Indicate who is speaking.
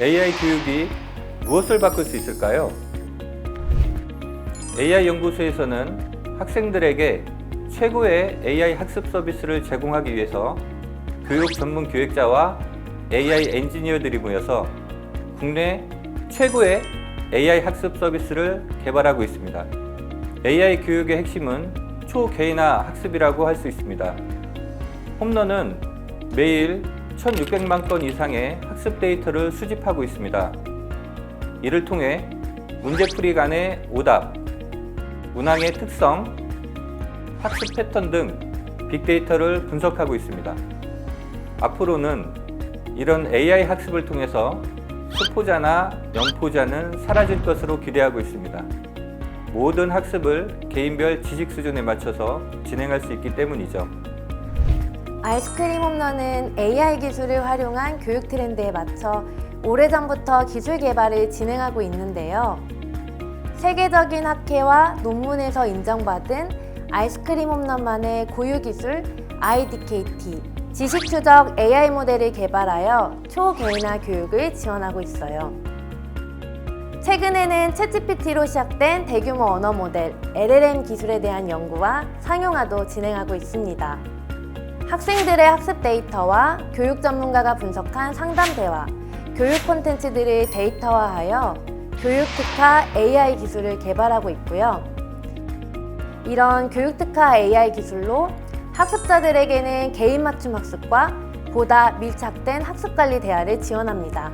Speaker 1: AI 교육이 무엇을 바꿀 수 있을까요? AI 연구소에서는 학생들에게 최고의 AI 학습 서비스를 제공하기 위해서 교육 전문 기획자와 AI 엔지니어들이 모여서 국내 최고의 AI 학습 서비스를 개발하고 있습니다. AI 교육의 핵심은 초개인화 학습이라고 할 수 있습니다. 홈런은 매일 1600만 건 이상의 학습 데이터를 수집하고 있습니다. 이를 통해 문제풀이 간의 오답, 문항의 특성, 학습 패턴 등 빅데이터를 분석하고 있습니다. 앞으로는 이런 AI 학습을 통해서 수포자나 영포자는 사라질 것으로 기대하고 있습니다. 모든 학습을 개인별 지식 수준에 맞춰서 진행할 수 있기 때문이죠.
Speaker 2: 아이스크림 홈런은 AI 기술을 활용한 교육 트렌드에 맞춰 오래전부터 기술 개발을 진행하고 있는데요. 세계적인 학회와 논문에서 인정받은 아이스크림 홈런만의 고유 기술 IDKT, 지식 추적 AI 모델을 개발하여 초개인화 교육을 지원하고 있어요. 최근에는 챗GPT로 시작된 대규모 언어 모델 LLM 기술에 대한 연구와 상용화도 진행하고 있습니다. 학생들의 학습 데이터와 교육 전문가가 분석한 상담 대화, 교육 콘텐츠들을 데이터화하여 교육 특화 AI 기술을 개발하고 있고요. 이런 교육 특화 AI 기술로 학습자들에게는 개인 맞춤 학습과 보다 밀착된 학습 관리 대화를 지원합니다.